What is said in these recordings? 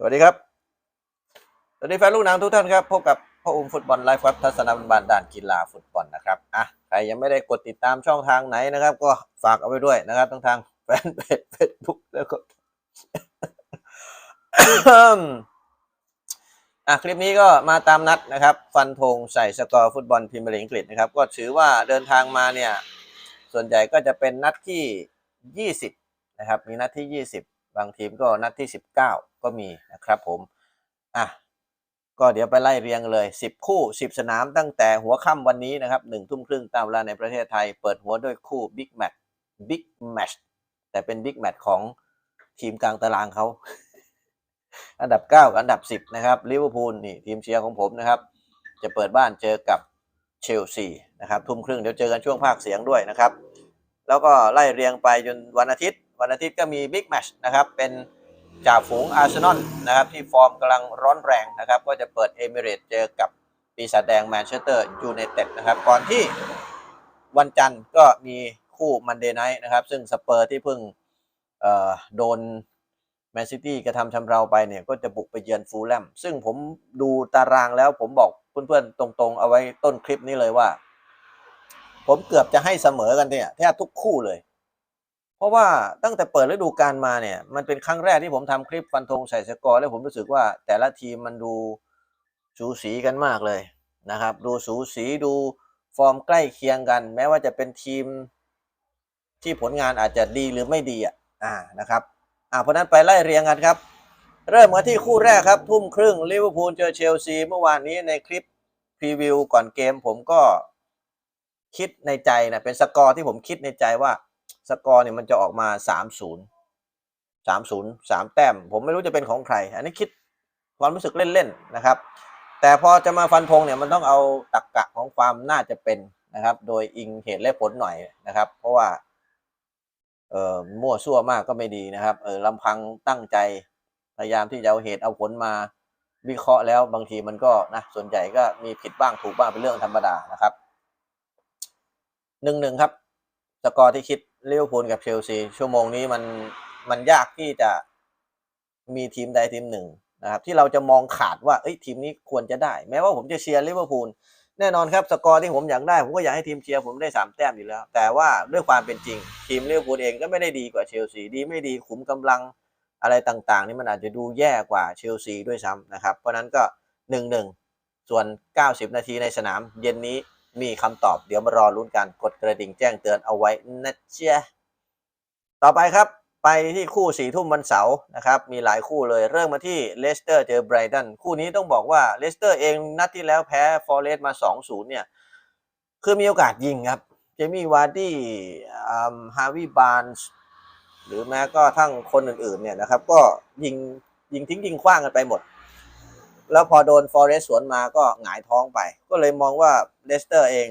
สวัสดีครับ สวัสดีแฟนลูกหนังทุกท่านครับ พบกับพ่ออุ้มฟุตบอลไลฟ์ครับทัศนบันบานด้านกีฬาฟุตบอลนะครับอะใครยังไม่ได้กดติดตามช่องทางไหนนะครับ ก็ฝากเอาไว้ด้วยนะครับทั้งทางแฟนเพจเฟซบุ๊กแล้วก็อะคลิปนี้ก็มาตามนัดนะครับ ฟันธงใส่สกอร์ฟุตบอลพรีเมียร์ลีกอังกฤษนะครับ ก็ถือว่าเดินทางมาเนี่ย ส่วนใหญ่ก็จะเป็นนัดที่ 20 นะครับ มีนัดที่ 20 บางทีมก็นัดที่ 19 ก็มีนะครับผมอะก็เดี๋ยวไปไล่เรียงเลย 10 คู่ 10 สนามตั้งแต่หัวค่ำวันนี้นะครับหนึ่งทุ่มครึ่งตามเวลาในประเทศไทย เปิดหัวด้วยคู่บิ๊กแมตช์บิ๊กแมตช์แต่เป็นบิ๊กแมตช์ของทีมกลางตารางเขา อันดับ 9 กับอันดับ 10 นะครับลิเวอร์พูลนี่ทีมเชียร์ของผมนะครับ จะเปิดบ้านเจอกับเชลซีนะครับทุ่มครึ่งเดี๋ยวเจอกันช่วงภาคเสียงด้วยนะครับ แล้วก็ไล่เรียงไปจนวันอาทิตย์ วันอาทิตย์ก็มีบิ๊กแมชนะครับเป็นจ่าฝูงอาร์เซนอลนะครับที่ฟอร์มกำลังร้อนแรงนะครับก็จะเปิดเอมิเรตเจอกับปีศาจแดงแมนเชสเตอร์ยูไนเต็ดนะครับก่อนที่วันจันทร์ก็มีคู่มันเดย์ไนท์นะครับซึ่งสเปอร์ที่เพิ่งโดนแมนซิตี้กระทำชำเราไปเนี่ยก็จะบุกไปเยือนฟูลแลมซึ่งผมดูตารางแล้วผมบอกเพื่อนๆตรงๆ เอาไว้ต้นคลิปนี้เลยว่า ผมเกือบจะให้เสมอกันเนี่ยแทบทุกคู่เลย เพราะว่าตั้งแต่เปิดฤดูกาลมาเนี่ยมันเป็นครั้งแรกที่ผมทำคลิปฟันธงใส่สกอร์แล้วผมรู้สึกว่าแต่ละทีมมันดูสูสีกันมากเลยนะครับ ดูสูสีดูฟอร์มใกล้เคียงกัน แม้ว่าจะเป็นทีมที่ผลงานอาจจะดีหรือไม่ดีอะอ่านะครับอ่าเพราะฉะนั้นไปไล่เรียงกันครับ เริ่มกันที่คู่แรกครับทุ่มครึ่งลิเวอร์พูลเจอเชลซีเมื่อวานนี้ในคลิปพรีวิวก่อนเกมผมก็คิดในใจนะเป็นสกอร์ที่ผมคิดในใจว่า สกอร์เนี่ยมันจะออกมาสามศูนย์สามศูนย์สามแต้ม ผมไม่รู้จะเป็นของใคร อันนี้คิดความรู้สึกเล่นๆนะครับ แต่พอจะมาฟันธงเนี่ยมันต้องเอาตักกะของความน่าจะเป็นนะครับ โดยอิงเหตุและผลหน่อยนะครับ เพราะว่าเอ่อมั่วซั่วมากก็ไม่ดีนะครับเออลำพังตั้งใจพยายามที่จะเอาเหตุเอาผลมาวิเคราะห์แล้วบางทีมันก็นะส่วนใหญ่ก็มีผิดบ้างถูกบ้างเป็นเรื่องธรรมดานะครับหนึ่งหนึ่งครับ สกอร์ที่คิด ลิเวพูลกับเชลซีชั่วโมงนี้มันมันยากที่จะมีทีมใดทีมหนึ่งนะครับ ที่เราจะมองขาดว่าเอ้ยทีมนี้ควรจะได้ แม้ว่าผมจะเชียร์ลิเวอร์พูลแน่นอนครับสกอร์ที่ผมอยากได้ ผมก็อยากให้ทีมเชียร์ผมได้สามแต้มอยู่แล้ว แต่ว่าด้วยความเป็นจริง ทีมลิเวอร์พูลเองก็ไม่ได้ดีกว่าเชลซีดีไม่ดีขุมกำลังอะไรต่างๆ นี่มันอาจจะดูแย่กว่าเชลซีด้วยซ้ำนะครับ เพราะนั้นก็หนึ่งหนึ่งส่วน 90 นาทีในสนามเย็นนี้ มีคำตอบเดี๋ยวมารอลุ้นกันกดกระดิ่งแจ้งเตือนเอาไว้นะเจ๊ะต่อไปครับไปที่คู่สี่ทุ่มวันเสาร์นะครับ มีหลายคู่เลยเริ่มมาที่เลสเตอร์เจอไบรตันคู่นี้ต้องบอกว่าเลสเตอร์เองนัดที่แล้วแพ้ฟอร์เรสต์มา 2-0 เนี่ย คือมีโอกาสยิงครับ เจมี่วาร์ดี้ฮาวิบานส์หรือแม้ก็ทั้งคนอื่นๆเนี่ยนะครับ ก็ยิงยิงทิ้งยิงขว้างกันไปหมด แล้วพอโดนฟอเรสสวนมาก็หงายท้องไป ก็เลยมองว่าเลสเตอร์เอง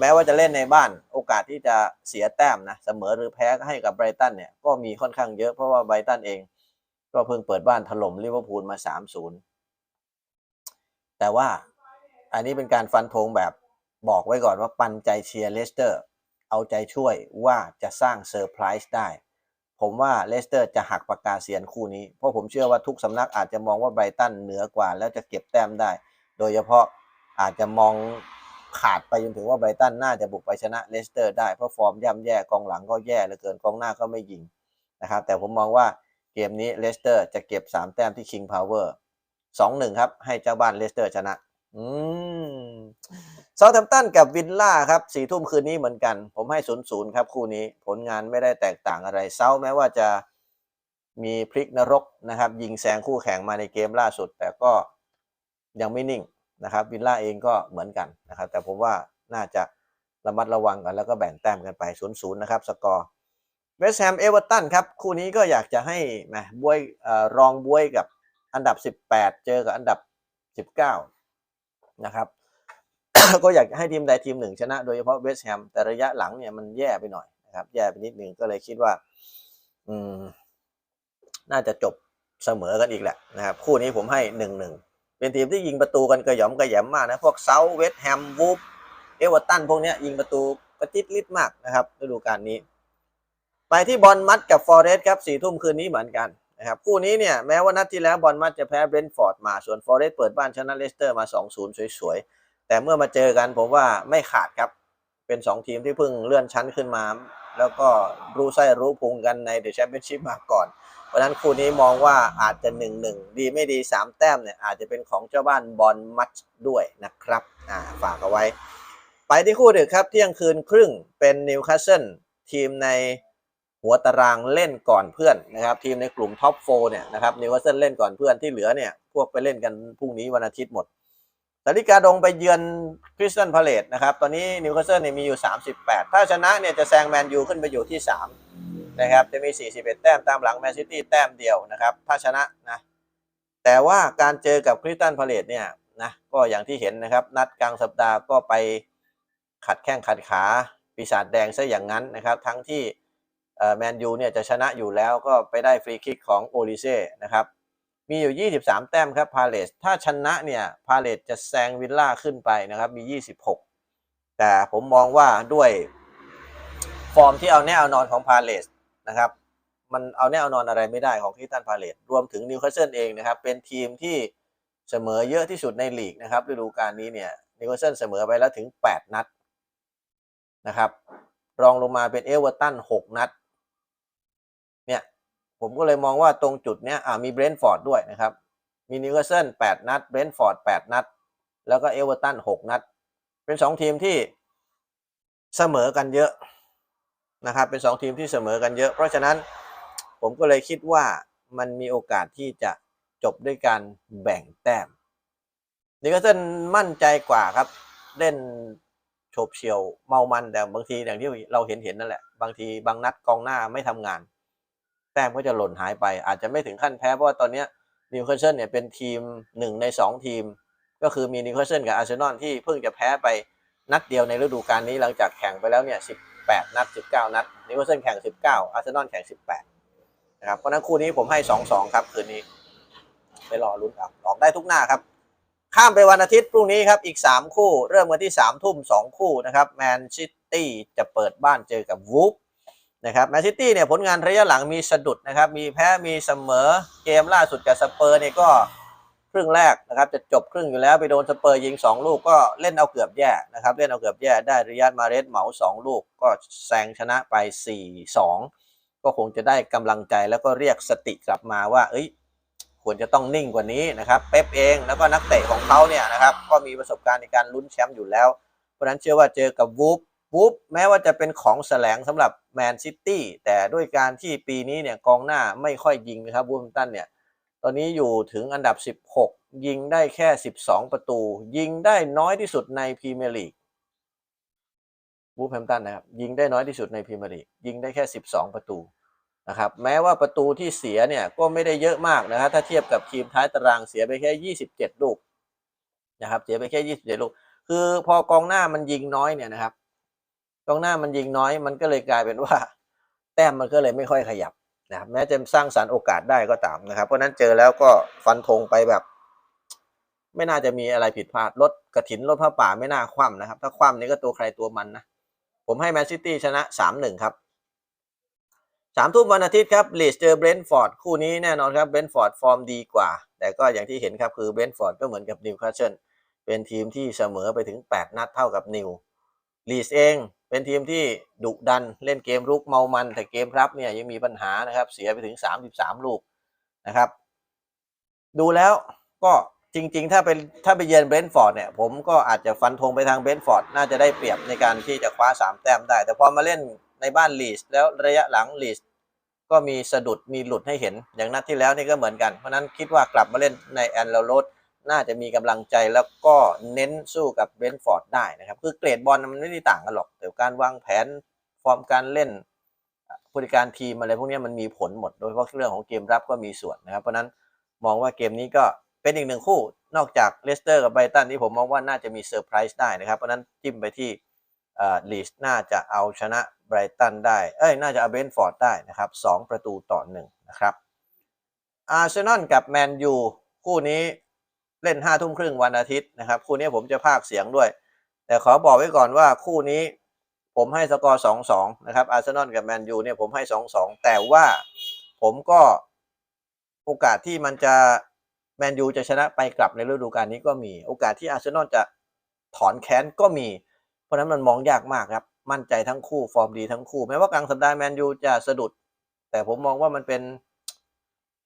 แม้ว่าจะเล่นในบ้านโอกาสที่จะเสียแต้มนะเสมอหรือแพ้ให้กับไบรตันเนี่ยก็มีค่อนข้างเยอะเพราะว่าไบรตันเอง ก็เพิ่งเปิดบ้านถล่มลิเวอร์พูลมา 3-0 แต่ว่าอันนี้เป็นการฟันธงแบบบอกไว้ก่อนว่าปันใจเชียร์เลสเตอร์ เอาใจช่วยว่าจะสร้างเซอร์ไพรส์ได้ ผมว่าเลสเตอร์จะหักปากกาเซียนคู่นี้ เพราะผมเชื่อว่าทุกสำนักอาจจะมองว่าไบรตันเหนือกว่า แล้วจะเก็บแต้มได้ โดยเฉพาะอาจจะมองขาดไปจนถึงว่าไบรตันน่าจะบุกไปชนะเลสเตอร์ได้เพราะฟอร์มย่ำแย่กองหลังก็แย่เหลือเกินกองหน้าก็ไม่ยิงนะครับแต่ผมมองว่าเกมนี้เลสเตอร์จะเก็บ 3 แต้มที่ King Power 2-1ครับ ให้เจ้าบ้านเลสเตอร์ชนะ อืม เซาท์แ m มตันกับวินล่าครับสี่ทุ่มคืนนี้เหมือนกัน ผมให้ศูนย์ศูนย์ครับคู่นี้ผลงานไม่ได้แตกต่างอะไรเซาท์แม้ว่าจะมีพลิกนรกนะครับ ยิงแซงคู่แข่งมาในเกมล่าสุด แต่ก็ยังไม่นิ่งนะครับวินล่าเองก็เหมือนกันนะครับ แต่ผมว่าน่าจะระมัดระวังกันแล้วก็แบ่งแต้มกันไปศูนย์ศูนย์นะครับสกอร์เวสต์แฮมเอเวอร์ตันครับ คู่นี้ก็อยากจะให้แหมบวยอรองบวยกับอันดับ 18 เจอกับอันดับ 19 นะครับ ก็อยากให้ทีมใดทีมหนึ่งชนะโดยเฉพาะเวสต์แฮมแต่ระยะหลังเนี่ยมันแย่ไปหน่อยนะครับ แย่ไปนิดหนึ่งก็เลยคิดว่า อืม น่าจะจบเสมอกันอีกแหละนะครับ คู่นี้ผมให้หนึ่งหนึ่งเป็นทีมที่ยิงประตูกันกระหย่อมกระแยมมากนะ พวกเซาเวสต์แฮมวูฟเอเวอร์ตันพวกเนี้ยยิงประตูกระจิตลิดมากนะครับฤดูกาลนี้ ไปที่บอลมัดกับฟอร์เรสต์ครับสี่ทุ่มคืนนี้เหมือนกันนะครับคู่นี้เนี่ยแม้ว่านัดที่แล้วบอลมัดจะแพ้เบรนท์ฟอร์ดมาส่วนฟอร์เรสต์เปิดบ้านชนะเลสเตอร์มา 2-0 สวยๆ แต่เมื่อมาเจอกันผมว่าไม่ขาดครับ เป็น 2 ทีมที่เพิ่งเลื่อนชั้นขึ้นมา แล้วก็รู้ไส้รู้พุงกันในเดอะแชมเปี้ยนชิพมาก่อน เพราะนั้นคู่นี้มองว่าอาจจะ 1-1 ดีไม่ดี 3 แต้มเนี่ยอาจจะเป็นของเจ้าบ้านบอลมัดด้วยนะครับอ่าฝากเอาไว้ ไปที่คู่ดึกครับเที่ยงคืนครึ่งเป็นนิวคาสเซิลทีมในหัวตารางเล่นก่อนเพื่อนนะครับทีมในกลุ่มท็อปโฟเนี่ยนะครับนิวคาสเซิลเล่นก่อนเพื่อนที่เหลือเนี่ยพวกไปเล่นกันพรุ่งนี้วันอาทิตย์หมด สาริกาดงไปเยือนคริสตันพาเลตนะครับ ตอนนี้นิวคาสเซิลเนี่ยมีอยู่ 38 ถ้าชนะเนี่ยจะแซงแมนยูขึ้นไปอยู่ที่ 3 นะครับ จะมี 41 แต้มตามหลังแมนซิตี้แต้มเดียวนะครับ ถ้าชนะนะ แต่ว่าการเจอกับคริสตันพาเลตเนี่ยนะ ก็อย่างที่เห็นนะครับ นัดกลางสัปดาห์ก็ไปขัดแข้งขัดขาปีศาจแดงซะอย่างนั้นนะครับ ทั้งที่แมนยูเนี่ยจะชนะอยู่แล้วก็ไปได้ฟรีคิกของโอลิเซ่นะครับ มีอยู่ 23 แต้มครับพาเลสถ้าชนะเนี่ยพาเลสจะแซงวิลล่าขึ้นไปนะครับมี 26 แต่ผมมองว่าด้วยฟอร์มที่เอาแน่เอานอนของพาเลสนะครับมันเอาแน่เอานอนอะไรไม่ได้ของคริสตันพาเลตรวมถึงนิวคาสเซิลเองนะครับเป็นทีมที่เสมอเยอะที่สุดในลีกนะครับฤดูกาลนี้เนี่ยนิวคาสเซิลเสมอไปแล้วถึง 8 นัดนะครับรองลงมาเป็นเอเวอร์ตัน6นัด ผมก็เลยมองว่าตรงจุดเนี้ยมีเบรนท์ฟอร์ดด้วยนะครับ มีนิวคาสเซิล8นัดเบรนท์ฟอร์ด8นัด แล้วก็เอเวอร์ตัน6นัด เป็น 2 ทีมที่เสมอกันเยอะนะครับ เป็น 2 ทีมที่เสมอกันเยอะ เพราะฉะนั้นผมก็เลยคิดว่ามันมีโอกาสที่จะจบด้วยการแบ่งแต้มนิวคาสเซิลมั่นใจกว่าครับ เล่นโฉบเฉี่ยวเมามันแต่บางทีอย่างที่เราเห็นเห็นนั่นแหละ บางทีบางนัดกองหน้าไม่ทำงาน แต้มก็จะหล่นหายไป อาจจะไม่ถึงขั้นแพ้เพราะว่าตอนนี้นิวคาสเซิลเนี่ยเป็นทีมหนึ่งในสองทีม ก็คือมีนิวคาสเซิลกับอาร์เซนอลที่เพิ่งจะแพ้ไปนัดเดียวในฤดูกาลนี้หลังจากแข่งไปแล้วเนี่ย 18 นัด 19 นัดนิวคาสเซิลแข่ง 19 อาร์เซนอลแข่ง 18 นะครับ เพราะนั้นคู่นี้ผมให้ 2-2 ครับคืนนี้ไปรอลุ้นครับออกได้ทุกหน้าครับ ข้ามไปวันอาทิตย์พรุ่งนี้ครับอีก 3 คู่ เริ่มกันที่3ทุ่ม2คู่นะครับแมนซิตี้จะเปิดบ้านเจอกับวูฟ นะครับแมนซิตี้เนี่ยผลงานระยะหลังมีสะดุดนะครับ มีแพ้มีเสมอเกมล่าสุดกับสเปอร์เนี่ยก็ครึ่งแรกนะครับจะจบครึ่งอยู่แล้วไปโดนสเปอร์ยิง 2 ลูกก็เล่นเอาเกือบแย่นะครับเล่นเอาเกือบแย่ได้ริยัตมาเรสเหมา 2 ลูกก็แซงชนะไป 4-2 ก็คงจะได้กำลังใจแล้วก็เรียกสติกลับมาว่า เอ้ยควรจะต้องนิ่งกว่านี้นะครับเป๊ปเองแล้วก็นักเตะของเขาเนี่ยนะครับก็มีประสบการณ์ในการลุ้นแชมป์อยู่แล้ว เพราะฉะนั้นเชื่อว่าเจอกับวูฟ วูฟแม้ว่าจะเป็นของแสลงสำหรับแมนซิตี้แต่ด้วยการที่ปีนี้เนี่ยกองหน้าไม่ค่อยยิงนะครับวูฟแฮมตันเนี่ยตอนนี้อยู่ถึงอันดับ 16 ยิงได้แค่ 12 ประตู ยิงได้น้อยที่สุดในพรีเมียร์ลีกวูฟแฮมตันนะครับยิงได้น้อยที่สุดในพรีเมียร์ลีกยิงได้แค่ 12 ประตูนะครับแม้ว่าประตูที่เสียเนี่ยก็ไม่ได้เยอะมากนะครับถ้าเทียบกับทีมท้ายตารางเสียไปแค่ 27 ลูกนะครับเสียไปแค่ 27 ลูก คือพอกองหน้ามันยิงน้อยเนี่ยนะครับ กองหน้ามันยิงน้อย มันก็เลยกลายเป็นว่า แต้มมันก็เลยไม่ค่อยขยับนะครับแม้จะสร้างสรรค์โอกาสได้ก็ตามนะครับ เพราะนั้นเจอแล้วก็ฟันธงไปแบบ ไม่น่าจะมีอะไรผิดพลาดรถกระถินรถผ้าป่าไม่น่าคว่ำนะครับ ถ้าคว่ำนี่ก็ตัวใครตัวมันนะ ผมให้แมนซิตี้ชนะ3-1ครับสามทุ่มวันอาทิตย์ครับลีสเจอเบรนท์ฟอร์ดคู่นี้แน่นอนครับเบรนท์ฟอร์ดฟอร์มดีกว่า แต่ก็อย่างที่เห็นครับคือเบรนท์ฟอร์ดก็เหมือนกับนิวคาสเซิลเป็นทีมที่เสมอไปถึง 8 นัดเท่ากับนิวลีสเอง เป็นทีมที่ดุดันเล่นเกมรุกเมามัน แต่เกมรับเนี่ยยังมีปัญหานะครับ เสียไปถึง 33 ลูกนะครับ ดูแล้วก็จริง ๆ ถ้าเป็นถ้าไปเยือนเบรนท์ฟอร์ดเนี่ย ผมก็อาจจะฟันธงไปทางเบรนท์ฟอร์ดน่าจะได้เปรียบในการที่จะคว้า 3 แต้มได้ แต่พอมาเล่นในบ้านลีสแล้วระยะหลังลีสก็มีสะดุดมีหลุดให้เห็น อย่างนัดที่แล้วนี่ก็เหมือนกัน เพราะนั้นคิดว่ากลับมาเล่นในแอนเลโรด น่าจะมีกำลังใจแล้วก็เน้นสู้กับเบรนท์ฟอร์ดได้นะครับ คือเกรดบอลมันไม่ได้ต่างกันหรอก แต่การวางแผนฟอร์มการเล่นผู้จัดการทีมอะไรพวกนี้มันมีผลหมด โดยเฉพาะเรื่องของเกมรับก็มีส่วนนะครับ เพราะนั้นมองว่าเกมนี้ก็เป็นอีกหนึ่งคู่ นอกจากเลสเตอร์กับไบรตันที่ผมมองว่าน่าจะมีเซอร์ไพรส์ได้นะครับ เพราะนั้นจิ้มไปที่ลีสน่าจะเอาชนะไบรตันได้ เอ้ย น่าจะเอาเบนฟอร์ดได้นะครับสองประตูต่อหนึ่งนะครับอาร์เซนอลกับแมนยูคู่นี้ เล่นห้าทุ่มครึ่งวันอาทิตย์นะครับ คู่นี้ผมจะพากเสียงด้วย แต่ขอบอกไว้ก่อนว่าคู่นี้ผมให้สกอร์สองสองนะครับอาร์เซนอลกับแมนยูเนี่ยผมให้สองสองแต่ว่าผมก็โอกาสที่มันจะแมนยูจะชนะไปกลับในฤดูกาลนี้ก็มี โอกาสที่อาร์เซนอลจะถอนแค้นก็มี เพราะฉะนั้นมันมองยากมากครับ มั่นใจทั้งคู่ฟอร์มดีทั้งคู่ แม้ว่ากลางสัปดาห์แมนยูจะสะดุด แต่ผมมองว่ามันเป็น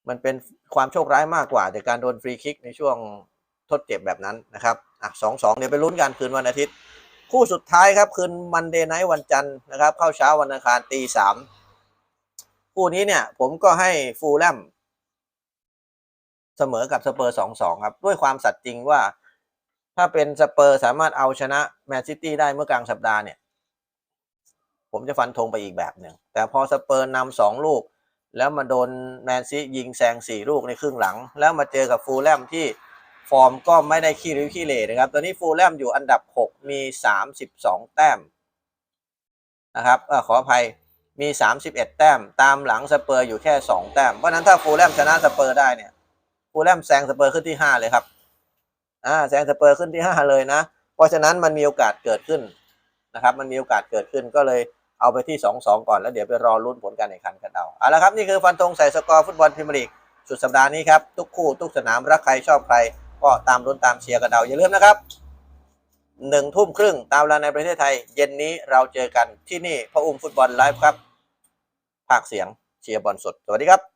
มันเป็นความโชคร้ายมากกว่าจากการโดนฟรีคิกในช่วงทดเจ็บแบบนั้นนะครับอะสองสองเดี๋ยวไปลุ้นกันคืนวันอาทิตย์ คู่สุดท้ายครับคืนมันเดย์ไนท์วันจันทร์นะครับ เข้าเช้าวันอังคารตีสามคู่นี้เนี่ย ผมก็ให้ฟูลแลมเสมอกับสเปอร์สองสองครับ ด้วยความสัตย์จริงว่า ถ้าเป็นสเปอร์สามารถเอาชนะแมนซิตี้ได้เมื่อกลางสัปดาห์เนี่ย ผมจะฟันธงไปอีกแบบหนึ่งแต่พอสเปอร์นำสองลูก แล้วมาโดนแมนซียิงแซงสี่ลูกในครึ่งหลัง แล้วมาเจอกับฟูลแลมที่ฟอร์มก็ไม่ได้ขี้ริ้วขี้เหร่นะครับ ตอนนี้ฟูลแลมอยู่อันดับ 6 มี 32 แต้มนะครับอขออภัยมี 31 แต้ม ตามหลังสเปอร์อยู่แค่ 2 แต้ม เพราะฉะนั้นถ้าฟูลแลมชนะสเปอร์ได้เนี่ยฟูลแลมแซงสเปอร์ขึ้นที่ 5 เลยครับอ่าแซงสเปอร์ขึ้นที่ 5 เลยนะ เพราะฉะนั้นมันมีโอกาสเกิดขึ้นนะครับ มันมีโอกาสเกิดขึ้นก็เลย เอาไปที่ 2-2 ก่อนแล้วเดี๋ยวไปรอลุ้นผลการแข่งขันกันเอาเอาละครับนี่คือฟันธงใส่สกอร์ฟุตบอลพรีเมียร์ลีกสุดสัปดาห์นี้ครับทุกคู่ทุกสนามรักใครชอบใคร ก็ตามลุ้นตามเชียร์กันเอาอย่าลืมนะครับหนึ่งทุ่มครึ่งตามเวลาในประเทศไทย เย็นนี้เราเจอกันที่นี่พระอุ้มฟุตบอลไลฟ์ครับภาคเสียงเชียร์บอลสดสวัสดีครับ